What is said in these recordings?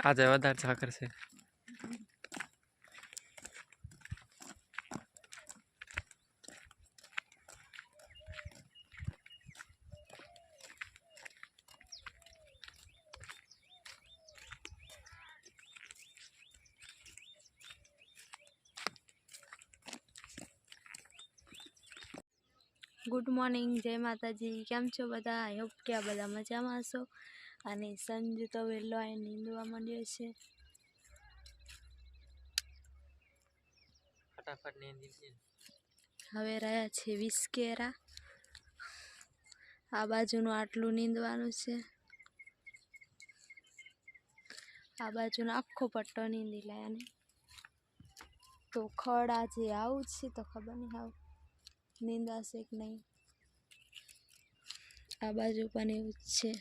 આજે વધારે સાકર છે. ગુડ મોર્નિંગ જય માતાજી. કેમ છો બધા? આઈ હોપ કે આ બધા મજામાં હશો. અને સંજુ તો વહેલો આવીને નીંદવા માંડ્યો છે. હવે રહ્યા છે વીસ કેરા આ બાજુનું આટલું નીંદવાનું છે. આ બાજુનો આખો પટ્ટો નીંદી લાયા ને તો ખડ આજે આવું છે તો ખબર નહીં આવું. નીંદાશે કે નહીં? આ બાજુ પણ એવું જ છે.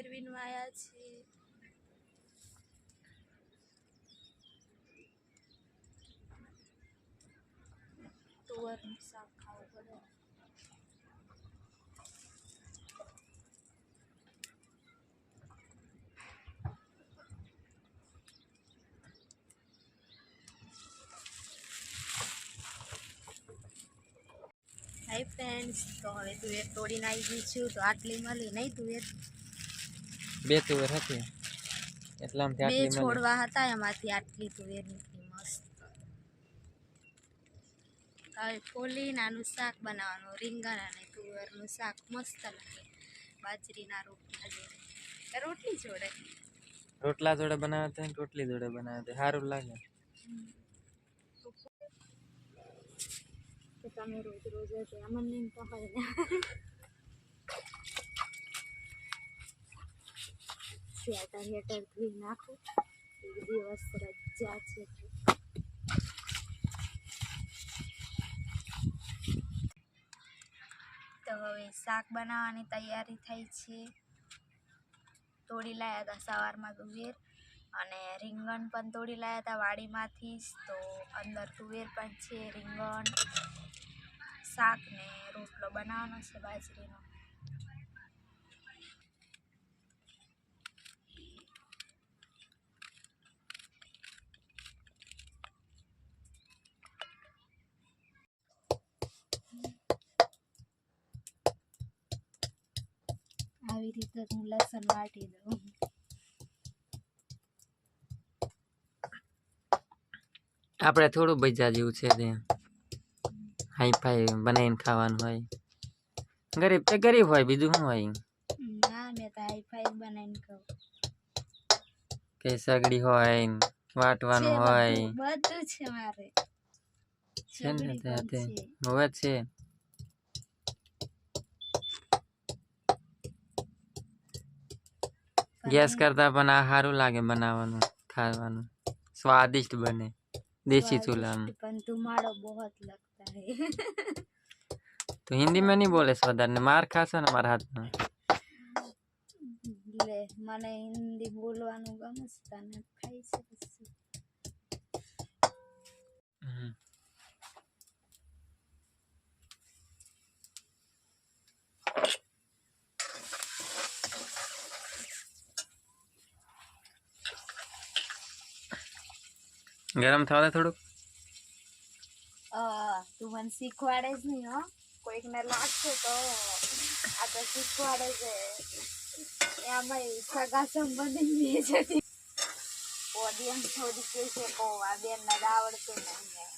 વેરવીન આવ્યા છીએ તુવરનું શાક ખાવું પડે હાય ફ્રેન્ડ્સ તો હવે તુવેર તોડીને આવી ગઈ છું. તો આટલી મળી. નહીં તુવેર? બે તુવેર હતી. એટલામાંથી બે આટલી મળી છોડવા હતા એમાંથી આટલી તુવેર નીકળી મસ્ત. હવે ફોલીને આનું શાક બનાવવાનું રીંગણ અને તુવેરનું શાક મસ્ત લાગે. બાજરીના રોટલા જોડે. રોટલી જોડે. રોટલા જોડે બનાવે તો રોટલી જોડે બનાવે તો સારું લાગે. તો તમે રોજ રોજ અમને તો હોય ને સ્વેટર હેટર ધોઈ નાખું દિવસ રજા છે. તો હવે શાક બનાવવાની તૈયારી થઈ છે. તોડી લાયા હતા સવારમાં તુવેર અને રીંગણ પણ તોડી લાયા હતા વાડીમાંથી તો અંદર તુવેર પણ છે, રીંગણ, શાક ને રોટલો બનાવવાનો છે બાજરીનો. આવી રીતે હું લસણ વાટી દઉં. આપણે થોડું ભજા જેવું છે ત્યાં. હાઈ ફાઈ બનાવીને ખાવાનું હોય. ગરીબ તે ગરીબ હોય બીજું શું હોય? ના મેં તો હાઈ ફાઈ બનાવીને કહું કે સગડી હોય વાટવાનું હોય. બધું છે મારે. છે ને તે હવે છે. ગેસ કરતા પણ આ સારું લાગે બનાવવાનું ખાવાનું. સ્વાદિષ્ટ બને દેશી ચૂલામાં. પણ ધુમાડો બહોત લગતા હે. તો હિન્દી માં નહીં બોલે વધારે ને માર ખાશો ને મારા હાથમાં. લે મને હિન્દી બોલવાનું ગમે છે ખાઈ છે ગરમ થવા દે થોડુંક. તું મને શીખવાડે જ નહીં હો. કોઈકને લાગશે તો આ તો શીખવાડે છે. એમાં સગા સંબંધી ઓડિયન્સ થોડી કહે છે કો આ બેન ને આવડતું નહીં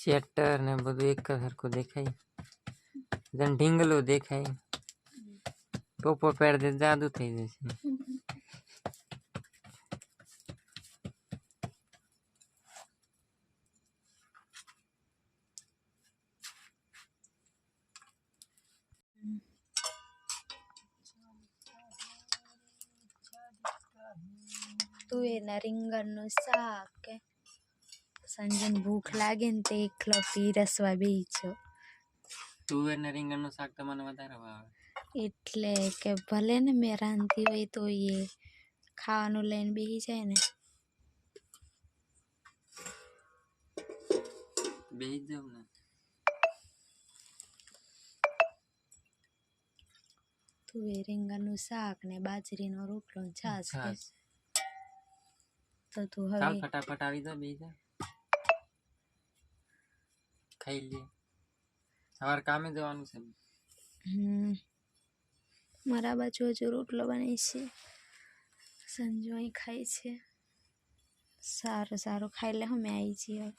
શેટર ને બધું એક સરખું દેખાય. જેમ ઢીંગલું દેખાય. ટોપો પહેર દે, જાદુ થઈ જશે. તુવેરના રીંગણનું શાક સંજન ભૂખ લાગે ને તે એકલો પીરસવા બેહી છો તુવેર ને રીંગણનું શાક તમને વધારે ભાવે. એટલે કે ભલે ને મેં રાંધી હોય તો એ ખાવાનું લઈને બેસી જાય ને. બેસી જાવ ને. તુવેર રીંગણનું શાક ને બાજરીનો રોટલો ને છાશ તો તું હવે ફટાફટ આવી જા બેસી જા. ખાઈ લે. સવાર કામે જવાનું છે. હમ. મારા બાજુ હજુ રોટલો બનાવી છે. સંજુ અહીં ખાય છે. સારું સારું. ખાઈ લે અમે આવી છીએ હવે.